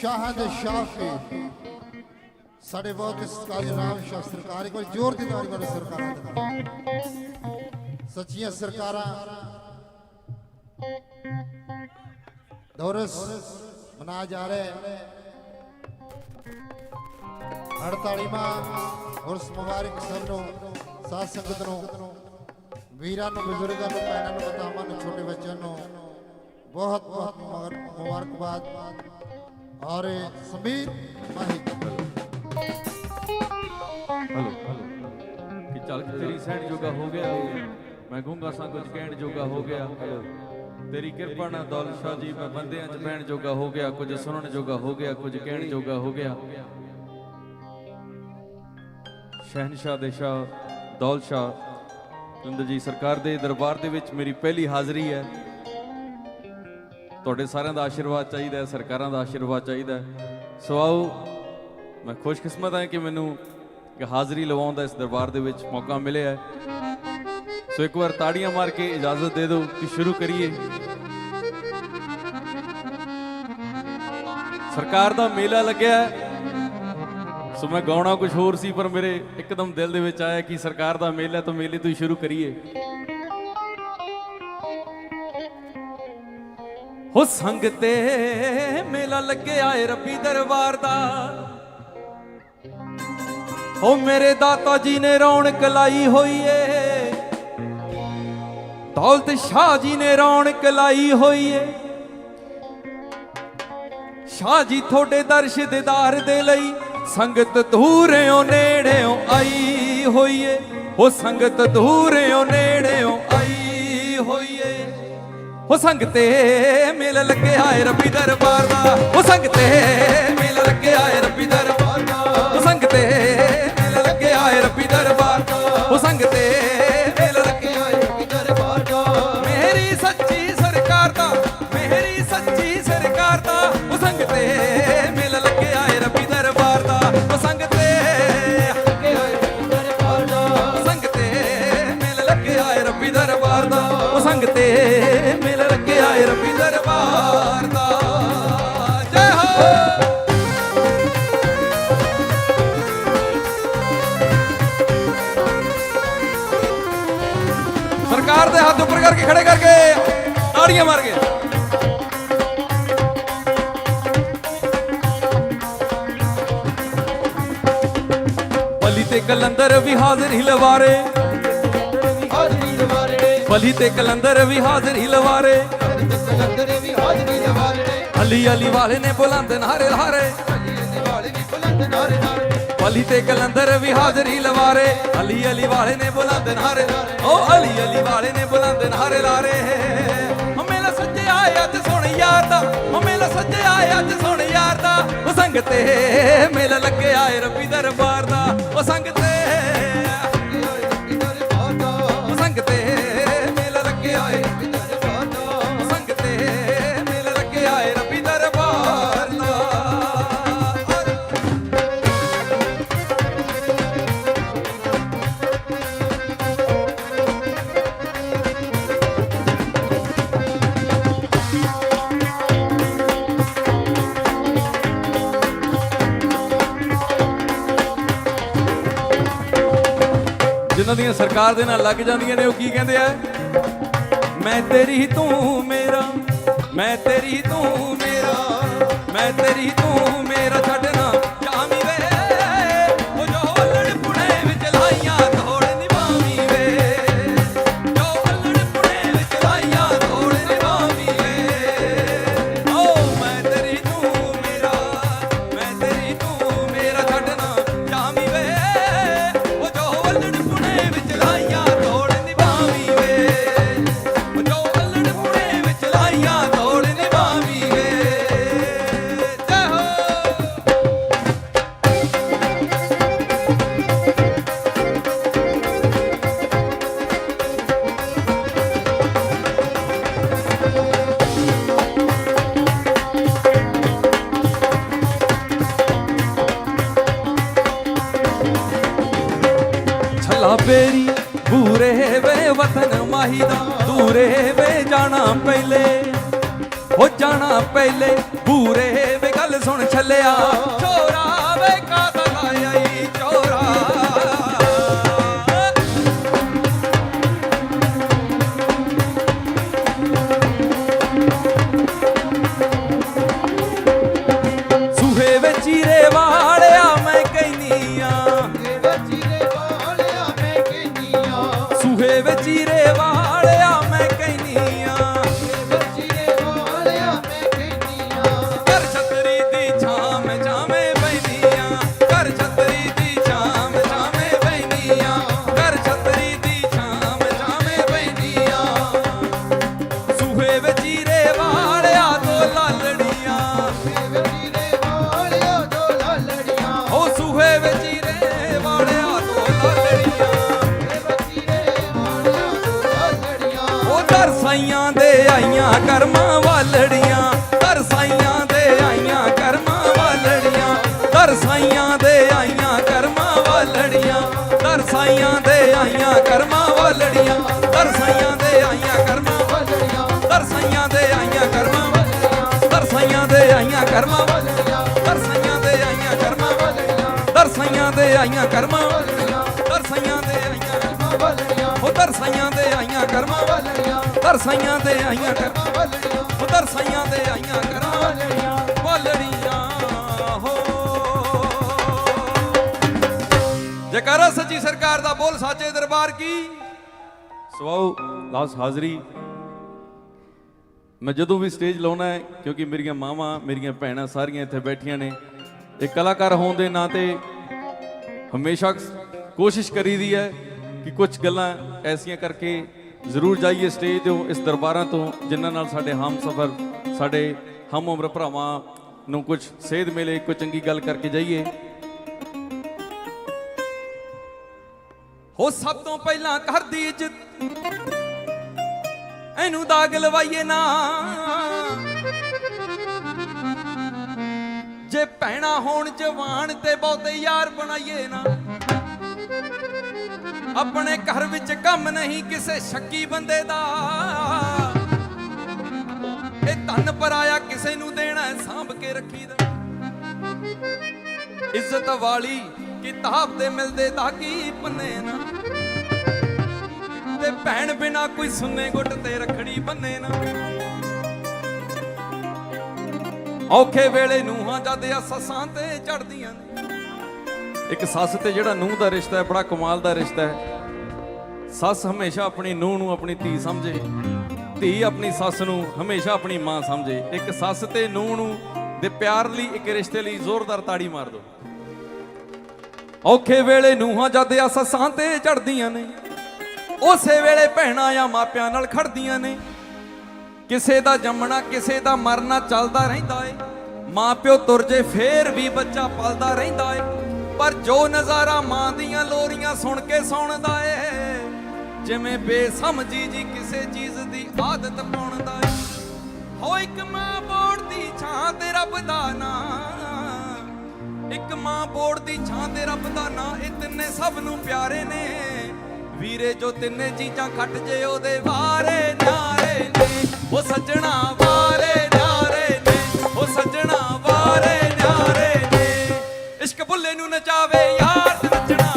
ਸ਼ਾਫੀ ਸਾਡੇ ਬਹੁਤ ਸਤਿਕਾਰਯੋਗ ਨਾਮ ਸ਼ਾਹ ਸਰਕਾਰ ਕੋਲ ਵਾਰ ਜ਼ੋਰ ਦੀ ਤਾੜੀ ਮਾਰੋ ਸਰਕਾਰਾਂ ਦਾ ਸੱਚੀਆਂ ਸਰਕਾਰਾਂ। ਦੌਰਸ ਮਨਾ ਜਾ ਰਿਹਾ। 48ਵਾਂ ਉਰਸ ਮੁਬਾਰਕ ਸਭ ਨੂੰ, ਸਾਧ ਸੰਗਤ ਨੂੰ, ਵੀਰਾਂ ਨੂੰ, ਬਜ਼ੁਰਗਾਂ ਨੂੰ, ਭੈਣਾਂ ਨੂੰ, ਮਾਤਾਵਾਂ ਨੂੰ, ਛੋਟੇ ਬੱਚਿਆਂ ਨੂੰ ਬਹੁਤ ਬਹੁਤ ਮੁਬਾਰਕ- ਮੁਬਾਰਕਬਾਦ ਔਰ ਸਮੀਰ, ਮਾਹੀ ਹਲੋ ਕਿ ਚੱਲ ਤੇਰੀ ਸਹਿਣ ਜੋਗਾ ਹੋ ਗਿਆ? ਮੈਂ ਗੂੰਗਾ ਸਾਂ ਕੁਝ ਕਹਿਣ ਜੋਗਾ ਹੋ ਗਿਆ। ਤੇਰੀ ਕਿਰਪਾ ਨਾਲ ਦੌਲਤ ਸ਼ਾਹ ਜੀ, ਮੈਂ ਬੰਦਿਆਂ 'ਚ ਬਹਿਣ ਜੋਗਾ ਹੋ ਗਿਆ, ਕੁਝ ਸੁਣਨ ਜੋਗਾ ਹੋ ਗਿਆ, ਕੁਝ ਕਹਿਣ ਜੋਗਾ ਹੋ ਗਿਆ। ਸ਼ਹਿਨशाह ਦੇ ਸ਼ਾਹ, ਦੌਲਤ ਸ਼ਾਹ ਤੁੰਦ ਜੀ, ਸਰਕਾਰ ਦੇ ਦਰਬਾਰ ਦੇ ਵਿੱਚ ਮੇਰੀ ਪਹਿਲੀ ਹਾਜ਼ਰੀ ਹੈ। ਤੁਹਾਡੇ ਸਾਰਿਆਂ ਦਾ ਆਸ਼ੀਰਵਾਦ ਚਾਹੀਦਾ ਹੈ, ਸਰਕਾਰਾਂ ਦਾ ਆਸ਼ੀਰਵਾਦ ਚਾਹੀਦਾ ਹੈ। ਸੋ ਆਓ, ਮੈਂ ਖੁਸ਼ਕਿਸਮਤ ਹਾਂ ਕਿ ਮੈਨੂੰ ਹਾਜ਼ਰੀ ਲਵਾਉਣ ਦਾ ਇਸ ਦਰਬਾਰ ਦੇ ਵਿੱਚ ਮੌਕਾ ਮਿਲਿਆ ਹੈ। ਸੋ ਇੱਕ ਵਾਰ ਤਾੜੀਆਂ ਮਾਰ ਕੇ ਇਜਾਜ਼ਤ ਦੇ ਦਿਓ ਕਿ ਸ਼ੁਰੂ ਕਰੀਏ। ਸਰਕਾਰ ਦਾ ਮੇਲਾ ਲੱਗਿਆ ਸੋ ਮੈਂ ਗਾਉਣਾ ਕੁਝ ਹੋਰ ਸੀ, ਪਰ ਮੇਰੇ ਇੱਕਦਮ ਦਿਲ ਦੇ ਵਿੱਚ ਆਇਆ ਕਿ ਸਰਕਾਰ ਦਾ ਮੇਲਾ ਤਾਂ ਮੇਲੇ ਤੋਂ ਹੀ ਸ਼ੁਰੂ ਕਰੀਏ। ਹੋ ਸੰਗ ਤੇ ਮੇਲਾ ਲੱਗਿਆ ਏ ਰੱਬੀ ਦਰਬਾਰ ਦਾ। ਹੋ ਮੇਰੇ ਦਾਤਾ ਜੀ ਨੇ ਰੌਣਕ ਲਾਈ ਹੋਈ ਏ। ਦੌਲਤ ਸ਼ਾਹ ਜੀ ਨੇ ਰੌਣਕ ਲਾਈ ਹੋਈ ਏ। ਸ਼ਾਹ ਜੀ ਤੁਹਾਡੇ ਦਰਸ਼ ਦੀਦਾਰ ਦੇ ਲਈ ਸੰਗਤ ਦੂਰਿਓਂ ਨੇੜਿਓਂ ਆਈ ਹੋਈ ਏ। ਹੋ ਸੰਗਤ ਦੂਰਿਓਂ ਨੇੜਿਓਂ ਆਈ ਹੋਈ ਏ ਸੰਗ ਤੇ ਮੇਲ ਲੱਗਿਆ ਏ ਰੱਬੀ ਦਰਬਾਰ ਦਾ। ਹੋ ਸੰਗ ਤੇ ਮੇਲ ਏ ਰੱਬੀ ਦਰਬਾਰ ਦਾ। ਜੈ ਹੋ। ਸਰਕਾਰ ਦੇ ਹੱਥ ਉੱਪਰ ਕਰਕੇ ਖੜੇ ਕਰਕੇ ਤਾੜੀਆਂ ਮਾਰ ਕੇ ਬਲੀ ਤੇ ਕਲੰਦਰ ਵੀ ਹਾਜ਼ਰ ਹੀ ਲਵਾਰੇ। ਹਾਜ਼ਰੀ ਲਵਾਰੇ। ਬਲੀ ਤੇ ਕਲੰਦਰ ਵੀ ਹਾਜ਼ਰ ਹੀ ਲਵਾਰੇ ਕਲੰਦਰ ਵੀ ਹਾਜ਼ਰੀ ਲਵਾਰੇ ਅਲੀ ਅਲੀ ਵਾਲੇ ਨੇ ਬੁਲੰਦ ਨਾਰੇ ਲਾਰੇ। ਵਾਲੇ ਵੀ ਬੁਲੰਦ ਨਾਰੇ ਨਾਰੇ ਬਲੀ ਤੇ ਕਲੰਦਰ ਵੀ ਹਾਜ਼ਰੀ ਲਵਾਰੇ। ਅਲੀ ਅਲੀ ਵਾਲੇ ਨੇ ਬੁਲੰਦ ਨਾਰੇ ਓ ਅਲੀ ਅਲੀ ਵਾਲੇ ਨੇ ਬੁਲੰਦ ਨਾਰੇ ਲਾਰੇ। ਓ ਮੇਲਾ ਸੱਜਿਆ ਅੱਜ ਸੁਣ ਯਾਰ ਦਾ। ਓ ਮੇਲਾ ਸੱਜਿਆ ਅੱਜ ਸੁਣ ਯਾਰ ਦਾ। ਓ ਸੰਗ ਤੇ ਮੇਲਾ ਲੱਗਿਆ ਏ ਰੱਬੀ ਦਰਬਾਰ ਜਿਨ੍ਹਾਂ ਦੀਆਂ ਸਰਕਾਰ ਦੇ ਨਾਲ ਲੱਗ ਜਾਂਦੀਆਂ ਨੇ, ਉਹ ਕੀ ਕਹਿੰਦੇ ਆ? ਮੈਂ ਤੇਰੀ ਤੂੰ ਮੇਰਾ, ਮੈਂ ਤੇਰੀ ਤੂੰ ਮੇਰਾ, ਮੈਂ ਤੇਰੀ ਤੂੰ ਮੇਰਾ ਛੱਡਣਾ ਲਾਲੜੀਆਂ ਉਹ ਦੇ ਆਈਆਂ ਕਰਮਾਂ ਵਾਲੜੀਆਂ ਦਰਸਾਈਆਂ ਦੇ ਆਈਆਂ ਕਰਮਾਂ ਵਾਲੜੀਆਂ ਦਰਸਾਈਆਂ ਦੇ ਆਈਆਂ ਕਰਮਾਂ ਵਾਲੜੀਆਂ ਦਰਸਾਈਆਂ ਦੇ ਆਈਆਂ ਕਰਮਾਂ ਵਾਲੜੀਆਂ ਦਰਸਾਈਆਂ ਦੇ ਆਈਆਂ ਕਰਮਾਂ ਵਾਲੜੀਆਂ ਦਰਸਾਈਆਂ ਦੇ ਆਈਆਂ ਕਰਮਾਂ ਦਰਸਾਈਆਂ ਦੇ ਆਈਆਂ ਕਰਮਾਂ ਦਰਸਾਈਆਂ ਦੇ ਆਈਆਂ ਕਰਮਾਂ ਦਰਸਾਈਆਂ ਦੇ ਆਈਆਂ ਕਰਮਾਂ ਦਰਸਾਈਆਂ ਦੇ ਆਈਆਂ ਕਰਮਾਂ ਵਾਲੜੀਆਂ ਉਹ ਦਰਸਾਈਆਂ ਦੇ ਆਈਆਂ ਕਰਮਾਂ ਵਾਲੜੀਆਂ ਦਰਸਾਈਆਂ ਦੇ ਆਈਆਂ ਕਰਮਾਂ ਵਾਲੜੀਆਂ ਉਹ ਦਰਸਾਈਆਂ ਦੇ ਆਈਆਂ ਕਰਮਾਂ ਵਾਲੜੀਆਂ, ਹੋ। ਜਕਾਰਾ ਸੱਚੀ ਸਰਕਾਰ ਦਾ ਬੋਲ ਸਾਚੇ ਦਰਬਾਰ ਕੀ? ਸਵਾਉ ਲਾਸ ਹਾਜ਼ਰੀ। ਮੈਂ ਜਦੋਂ ਵੀ ਸਟੇਜ ਲਾਉਣਾ ਹੈ, ਕਿਉਂਕਿ ਮੇਰੀਆਂ ਮਾਵਾਂ, ਮੇਰੀਆਂ ਭੈਣਾਂ ਸਾਰੀਆਂ ਇੱਥੇ ਬੈਠੀਆਂ ਨੇ ਇੱਕ ਕਲਾਕਾਰ ਹੋਣ ਦੇ ਨਾਤੇ ਹਮੇਸ਼ਾ ਕੋਸ਼ਿਸ਼ ਕਰੀਦੀ ਹੈ ਕਿ ਕੁਝ ਗੱਲਾਂ ਐਸੀਆਂ ਕਰਕੇ ਜ਼ਰੂਰ ਜਾਈਏ ਸਟੇਜ ਤੋਂ ਇਸ ਦਰਬਾਰਾਂ ਤੋਂ, ਜਿਨ੍ਹਾਂ ਨਾਲ ਸਾਡੇ ਹਮ ਸਫਰ, ਸਾਡੇ ਹਮ ਉਮਰ ਭਰਾਵਾਂ ਨੂੰ ਕੁਝ ਸੇਧ ਮਿਲੇ, ਕੋਈ ਚੰਗੀ ਗੱਲ ਕਰਕੇ ਜਾਈਏ। ਹੋ ਸਭ ਤੋਂ ਪਹਿਲਾਂ ਘਰ ਦੀ ਇੱਜ਼ਤ, ਇਹਨੂੰ ਦਾਗ ਲਵਾਈਏ ਨਾ। ਜੇ ਭੈਣਾ ਹੋਣ, ਜਵਾਨ ਤੇ ਬਹੁਤੇ ਯਾਰ ਬਣਾਈਏ ਨਾ। ਆਪਣੇ ਘਰ ਵਿੱਚ ਕੰਮ ਨਹੀਂ ਕਿਸੇ ਸ਼ੱਕੀ ਬੰਦੇ ਦਾ। ਇਹ ਧਨ ਪਰਾਇਆ ਕਿਸੇ ਨੂੰ ਦੇਣਾ ਸਾਂਭ ਕੇ ਰੱਖੀਦਾ ਇੱਜ਼ਤ ਵਾਲੀ ਕਿਤਾਬ ਤੇ ਮਿਲਦੇ ਦਾ ਕੀ ਪੰਨੇ ਨਾ। ਤੇ ਭੈਣ ਬਿਨਾ ਕੋਈ ਸੁੰਨੇ ਗੁੱਟ ਤੇ ਰੱਖੜੀ ਬੰਨੇ ਨਾ। ਔਖੇ ਵੇਲੇ ਨੂੰਹਾਂ ਜਦ ਆ ਸੱਸਾਂ ਤੇ ਚੜਦੀਆਂ ਨੇ। ਇੱਕ ਸੱਸ ਤੇ ਜਿਹੜਾ ਨੂੰਹ ਦਾ ਰਿਸ਼ਤਾ ਹੈ, ਬੜਾ ਕਮਾਲ ਦਾ ਰਿਸ਼ਤਾ ਹੈ। ਸੱਸ ਹਮੇਸ਼ਾ ਆਪਣੀ ਨੂੰਹ ਨੂੰ ਆਪਣੀ ਧੀ ਸਮਝੇ, ਧੀ ਆਪਣੀ ਸੱਸ ਨੂੰ ਹਮੇਸ਼ਾ ਆਪਣੀ ਮਾਂ ਸਮਝੇ। ਇੱਕ ਸੱਸ ਤੇ ਨੂੰਹ ਨੂੰ ਦੇ ਪਿਆਰ ਲਈ ਇੱਕ ਰਿਸ਼ਤੇ ਲਈ ਜ਼ੋਰਦਾਰ ਤਾੜੀ ਮਾਰ ਦਿਓ ਔਖੇ ਵੇਲੇ ਨੂੰਹਾਂ ਜਦ ਆ ਸੱਸਾਂ ਤੇ ਚੜਦੀਆਂ ਨੇ, ਉਸੇ ਵੇਲੇ ਭੈਣਾਂ ਆ ਮਾਪਿਆਂ ਨਾਲ ਖੜਦੀਆਂ ਨੇ। ਕਿਸੇ ਦਾ ਜੰਮਣਾ, ਕਿਸੇ ਦਾ ਮਰਨਾ ਚੱਲਦਾ ਰਹਿੰਦਾ ਏ। ਮਾਪਿਓ ਤੁਰ ਜੇ, ਫੇਰ ਵੀ ਬੱਚਾ ਪਲਦਾ ਰਹਿੰਦਾ ਏ। ਪਰ ਜੋ ਨਜ਼ਾਰਾ ਮਾਂ ਦੀਆਂ ਲੋਰੀਆਂ ਸੁਣ ਕੇ ਸੁਣਦਾ ਏ, ਜਿਵੇਂ ਬੇਸਮਝੀ ਜੀ ਕਿਸੇ ਚੀਜ਼ ਦੀ ਆਦਤ ਪਾਉਣਦਾ ਏ। ਹੋ ਇੱਕ ਮਾਂ ਬੋੜ ਦੀ ਛਾਂ ਤੇ ਰੱਬ ਦਾ ਨਾਂ, ਇੱਕ ਮਾਂ ਬੋੜ ਦੀ ਛਾਂ ਤੇ ਰੱਬ ਦਾ ਨਾਂ, ਇਹ ਤਿੰਨੇ ਸਭ ਨੂੰ ਪਿਆਰੇ ਨੇ। ਵੀਰੇ, ਜੋ ਤਿੰਨੇ ਚੀਜ਼ਾਂ ਖੱਟ ਜੇ, ਉਹਦੇ ਵਾਰੇ ਨਾਰੇ ਨੇ। ਉਹ ਸੱਜਣਾ ਵਾਰੇ ਨਾਰੇ ਨੇ, ਉਹ ਸੱਜਣਾ ਵਾਰੇ ਬੁੱਲੇ ਯਾਰ ਤੇ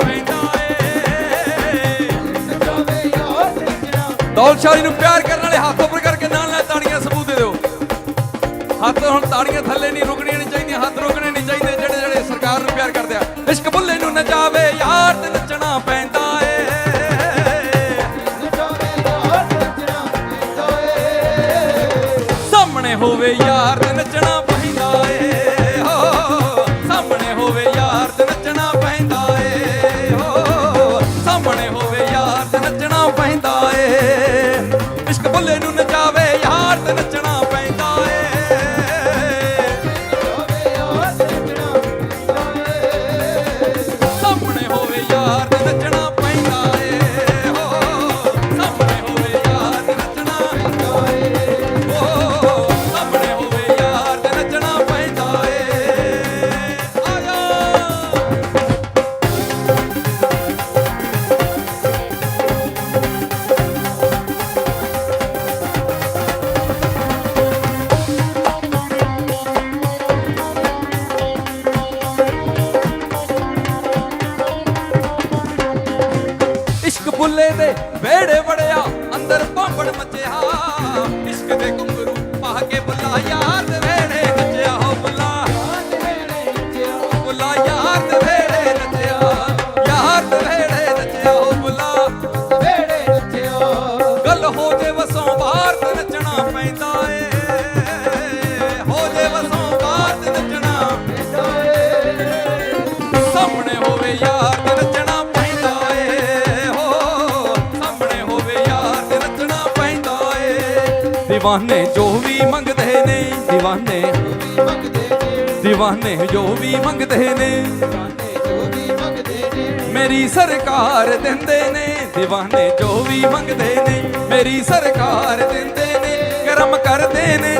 ਪੈਂਦਾ ਏ। ਜਾਵੇ ਯਾਰ ਸੱਜਣਾ ਦੌਲਤ ਨੂੰ ਪਿਆਰ ਮੁੰਡੇ ਦੇ ਵੇੜੇ ਵੜਿਆ ਅੰਦਰ ਭਾਂਬੜ ਮਚਿਆ। ਇਸ਼ਕ ਦੇ دیਵਾਨੇ ਜੋ ਵੀ ਮੰਗਦੇ ਨੇ دیਵਾਨੇ دیਵਾਨੇ ਜੋ ਵੀ ਮੰਗਦੇ ਨੇ। ਮੇਰੀ ਸਰਕਾਰ ਦਿੰਦੇ ਨੇ, ਦੀਵਾਨੇ ਜੋ ਵੀ ਮੰਗਦੇ ਨੇ, ਮੇਰੀ ਸਰਕਾਰ ਦਿੰਦੇ ਨੇ, ਕਰਮ ਕਰਦੇ ਨੇ।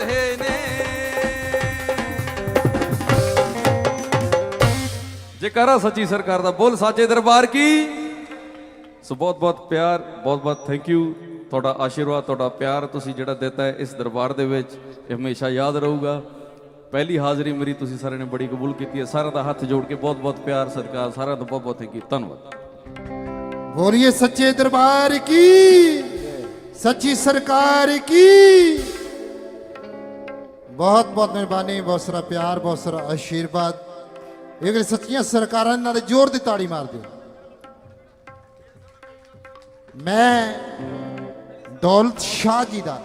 ਰਹੇ ਸੱਚੀ ਸਰਕਾਰ ਦਾ ਬੋਲ, ਸਾਚੇ ਦਰਬਾਰ ਕੀ? ਸੋ ਬਹੁਤ ਬਹੁਤ ਪਿਆਰ, ਬਹੁਤ ਬਹੁਤ ਥੈਂਕ ਯੂ ਤੁਹਾਡਾ ਆਸ਼ੀਰਵਾਦ, ਤੁਹਾਡਾ ਪਿਆਰ ਤੁਸੀਂ ਜਿਹੜਾ ਦਿੱਤਾ ਹੈ ਇਸ ਦਰਬਾਰ ਦੇ ਵਿੱਚ, ਇਹ ਹਮੇਸ਼ਾ ਯਾਦ ਰਹੂਗਾ। ਪਹਿਲੀ ਹਾਜ਼ਰੀ ਮੇਰੀ ਤੁਸੀਂ ਸਾਰਿਆਂ ਨੇ ਬੜੀ ਕਬੂਲ ਕੀਤੀ ਹੈ। ਸਾਰਿਆਂ ਦਾ ਹੱਥ ਜੋੜ ਕੇ ਬਹੁਤ ਬਹੁਤ ਪਿਆਰ ਸਰਕਾਰ ਸਾਰਿਆਂ ਦਾ ਬਹੁਤ ਬਹੁਤ ਥੈਂਕ ਯੂ ਧੰਨਵਾਦ। ਬੋਲੀਏ ਸੱਚੇ ਦਰਬਾਰ ਕੀ? ਸੱਚੀ ਸਰਕਾਰ ਕੀ? ਬਹੁਤ ਬਹੁਤ ਮਿਹਰਬਾਨੀ, ਬਹੁਤ ਸਾਰਾ ਪਿਆਰ, ਬਹੁਤ ਸਾਰਾ ਆਸ਼ੀਰਵਾਦ। ਇਹ ਜਿਹੜੇ ਸੱਚੀਆਂ ਸਰਕਾਰਾਂ ਨਾਲ ਜ਼ੋਰ ਦੀ ਤਾੜੀ ਮਾਰ ਦਿਓ ਮੈਂ ਦੌਲਤ ਸ਼ਾਹ ਜੀ ਦਾ,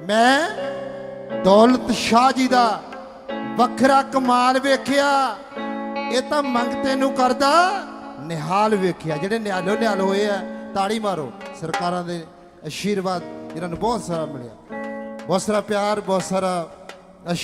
ਮੈਂ ਦੌਲਤ ਸ਼ਾਹ ਜੀ ਦਾ ਵੱਖਰਾ ਕਮਾਲ ਵੇਖਿਆ, ਇਹ ਤਾਂ ਮੰਗਤੇ ਨੂੰ ਕਰਦਾ, ਨਿਹਾਲ ਵੇਖਿਆ। ਜਿਹੜੇ ਨਿਹਾਲੋ ਨਿਹਾਲ ਹੋਏ ਆ, ਤਾੜੀ ਮਾਰੋ। ਸਰਕਾਰਾਂ ਦੇ ਆਸ਼ੀਰਵਾਦ ਇਹਨਾਂ ਨੂੰ ਬਹੁਤ ਸਾਰਾ ਮਿਲਿਆ। ਬਹੁਤ ਸਾਰਾ ਪਿਆਰ, ਬਹੁਤ ਸਾਰਾ ਆਸ਼ੀਰਵਾਦ